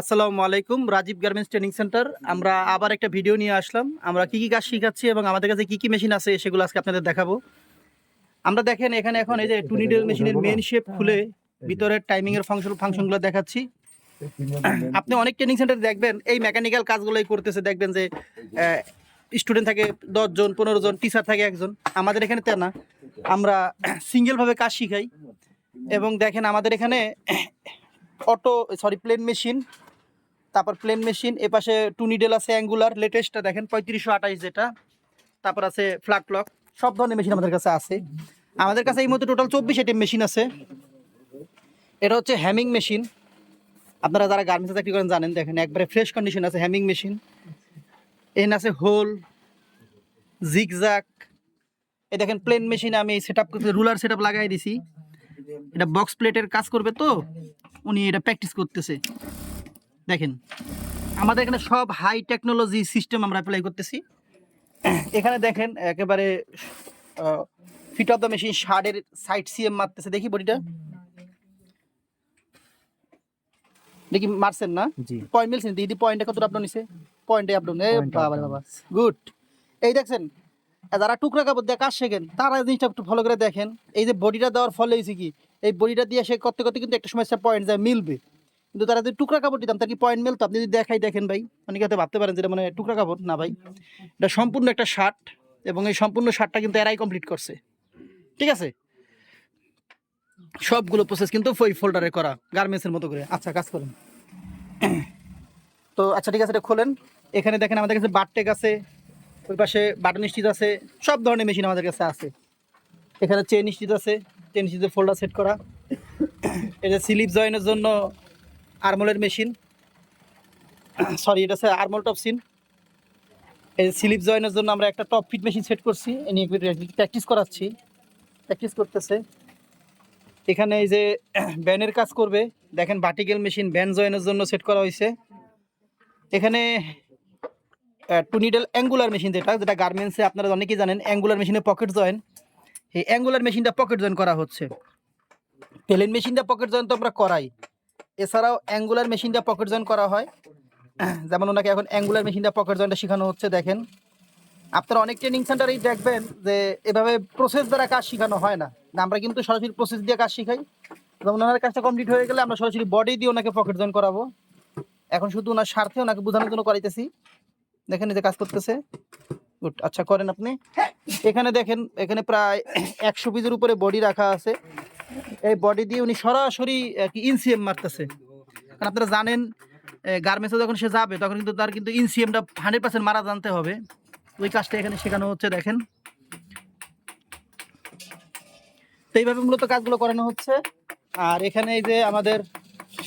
আসসালামু আলাইকুম, Rajib garments training centre. আমরা আবার একটা ভিডিও নিয়ে আসলাম। আমরা কি কি কাজ শিখাচ্ছি এবং আমাদের কাছে কি কি মেশিন আছে সেগুলো আজকে আপনাদের দেখাবো। আমরা দেখেন, এখানে এখন এই যে টুনিডেল মেশিনের মেন শেপ খুলে ভিতরের টাইমিং এর ফাংশন ফাংশনগুলো দেখাচ্ছি। আপনি অনেক ট্রেনিং সেন্টারে দেখবেন, এই মেকানিক্যাল কাজগুলোই করতেছে। দেখবেন যে স্টুডেন্ট থাকে দশজন পনেরো জন টিচার থাকে একজন। আমাদের এখানে তে না। আমরা সিঙ্গেলভাবে কাজ শিখাই। এবং দেখেন, আমাদের এখানে অটো সরি প্লেন মেশিন তারপর প্লেন মেশিন এপাশে টু নিডেল আছে অ্যাঙ্গুলার লেটেস্টটা দেখেন, পঁয়ত্রিশশো আঠাইশ যেটা, তারপর আছে ফ্ল্যাট লক সব ধরনের মেশিন আমাদের কাছে আছে। আমাদের কাছে এই মধ্যে টোটাল চব্বিশ আইটেম মেশিন আছে। এটা হচ্ছে হ্যামিং মেশিন আপনারা যারা গার্মেন্টসে চাকরি করেন জানেন, দেখেন একবারে ফ্রেশ কন্ডিশন আছে হ্যামিং মেশিন এন আছে হোল জিগজাক এই দেখেন প্লেন মেশিন আমি set up ruler set up লাগাই দিছি। এটা বক্স প্লেটের কাজ করবে তো? উনি এটা প্র্যাকটিস করতেছে। দেখেন আমাদের এখানে সব হাই টেকনোলজি সিস্টেম আমরা অ্যাপ্লাই করতেছি। এখানে দেখেন একেবারে ফিট অফ দ্য মেশিন শার্টের সাইড সিএম মারতেছে। দেখি বডিটা। দেখি মারছেন না? পয়েন্ট মিলছেন দিদি পয়েন্টে কত আপডাউন নিছে? পয়েন্টে আপডাউন এ বাবা। বাবা গুড এই দেখছেন যারা টুকরা কাপড় দিয়ে কাজ শেখেন তারা জিনিসটা একটু ফলো করে দেখেন। এই যে বডিটা দেওয়ার ফলে হয়েছে কি? এই বডিটা দিয়ে সে করতে করতে কিন্তু একটা সময় পয়েন্ট যায়, মিলবে। কিন্তু তারা যদি টুকরা কাপড় দিতাম, তার কি পয়েন্ট মিলতো? আপনি যদি দেখাই, দেখেন ভাই, অনেকে হয়তো ভাবতে পারেন যেটা মানে টুকরা কাপড়। না ভাই, এটা সম্পূর্ণ একটা শার্ট এবং এই সম্পূর্ণ শার্টটা কিন্তু এরাই কমপ্লিট করছে। ঠিক আছে? সবগুলো প্রসেস কিন্তু ওই ফোল্ডারে করা গার্মেন্টসের মতো করে। আচ্ছা কাজ করেন। তো আচ্ছা ঠিক আছে, এটা খোলেন। এখানে দেখেন আমাদের কাছে বারটেক আছে, ওই পাশে বাটন স্টিচ আছে, সব ধরনের মেশিন আমাদের কাছে আছে। এখানে চেন স্টিচ আছে। চেন স্টিচের ফোল্ডার সেট করা যে স্লিপ জয়েনের জন্য আরমোলের মেশিন সরি এটা হচ্ছে আরমোল টপ সিন এই স্লিপ জয়েনের জন্য আমরা একটা টপ ফিট মেশিন সেট করছি। এ নিয়ে প্র্যাকটিস করাচ্ছি। প্র্যাকটিস করতেছে। এখানে এই যে ব্যানের কাজ করবে। দেখেন ভার্টিক্যাল মেশিন ব্যান জয়েনের জন্য সেট করা হয়েছে। এখানে টু নিডেল অ্যাঙ্গুলার মেশিন যেটা যেটা গার্মেন্টসে আপনারা অনেকেই জানেন অ্যাঙ্গুলার মেশিনে পকেট জয়েন এই অ্যাঙ্গুলার মেশিনটা পকেট জয়েন করা হচ্ছে। প্লেন মেশিনটা পকেট জয়েন তো আমরা করাই। এছাড়াও অ্যাঙ্গুলার মেশিনটা পকেট জয়েন করা হয়। যেমন ওনাকে এখন অ্যাঙ্গুলার মেশিনটা পকেট জয়েনটা শেখানো হচ্ছে, দেখেন। আপনারা অনেক ট্রেনিং সেন্টারেই দেখবেন যে এভাবে প্রসেস দ্বারা কাজ শেখানো হয় না। আমরা কিন্তু সরাসরি প্রসেস দিয়ে কাজ শিখাই। যেমন ওনার কাজটা কমপ্লিট হয়ে গেলে আমরা সরাসরি বডি দিয়ে ওনাকে পকেট জয়েন করাবো। এখন শুধু ওনার স্বার্থে ওনাকে বোঝানোর জন্য করাইতেছি। দেখেন যে কাজ করতেছে। গুড আচ্ছা করেন আপনি। এখানে দেখেন, এখানে প্রায় একশো পিসের উপরে বডি রাখা আছে। এই বডি দিয়ে উনি সরাসরি ইনসিএম মারতেছে। কারণ আপনারা জানেন গার্মেন্টসে যখন সে যাবে, তখন কিন্তু তার কিন্তু ইনসিএমটা হান্ড্রেড পার্সেন্ট মারা জানতে হবে। ওই কাজটা এখানে শেখানো হচ্ছে, দেখেন। এইভাবে মূলত কাজগুলো করানো হচ্ছে। আর এখানে এই যে আমাদের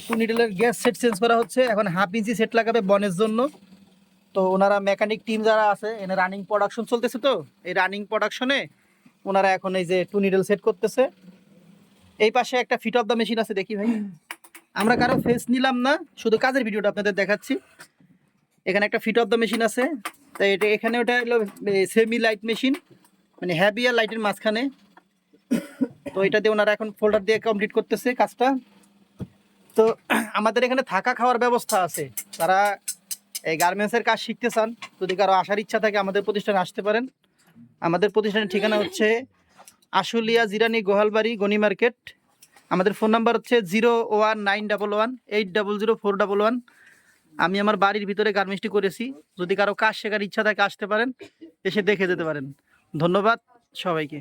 টু নিডেলের গ্যাস সেট চেঞ্জ করা হচ্ছে। এখন হাফ ইঞ্চি সেট লাগাবে বনের জন্য। তো ওনারা মেকানিক টিম যারা আছে, এনে রানিং প্রোডাকশন চলতেছে তো, এই রানিং প্রোডাকশনে ওনারা এখন এই যে টু নিডেল সেট করতেছে। এই পাশে একটা ফিট অফ দ্য মেশিন আছে, দেখি ভাই। আমরা কারও ফেস নিলাম না, শুধু কাজের ভিডিওটা আপনাদের দেখাচ্ছি। এখানে একটা ফিট অফ দ্য মেশিন আছে তাই এটা এখানে ওটা হলো সেমি লাইট মেশিন মানে হ্যাভি আর লাইটের মাঝখানে। তো এটা দিয়ে ওনারা এখন ফোল্ডার দিয়ে কমপ্লিট করতেছে কাজটা। তো আমাদের এখানে থাকা খাওয়ার ব্যবস্থা আছে। তারা এই গার্মেন্টসের কাজ শিখতে চান, যদি কারও আসার ইচ্ছা থাকে আমাদের প্রতিষ্ঠানে আসতে পারেন। আমাদের প্রতিষ্ঠানের ঠিকানা হচ্ছে আশুলিয়া জিরানি গোহালবাড়ি গনি মার্কেট। আমাদের ফোন নাম্বার হচ্ছে zero one nine double one eight double zero four double one. আমি আমার বাড়ির ভিতরে গার্মেন্টসটি করেছি। যদি কারও কাজ শেখার ইচ্ছা থাকে আসতে পারেন, এসে দেখে যেতে পারেন। ধন্যবাদ সবাইকে।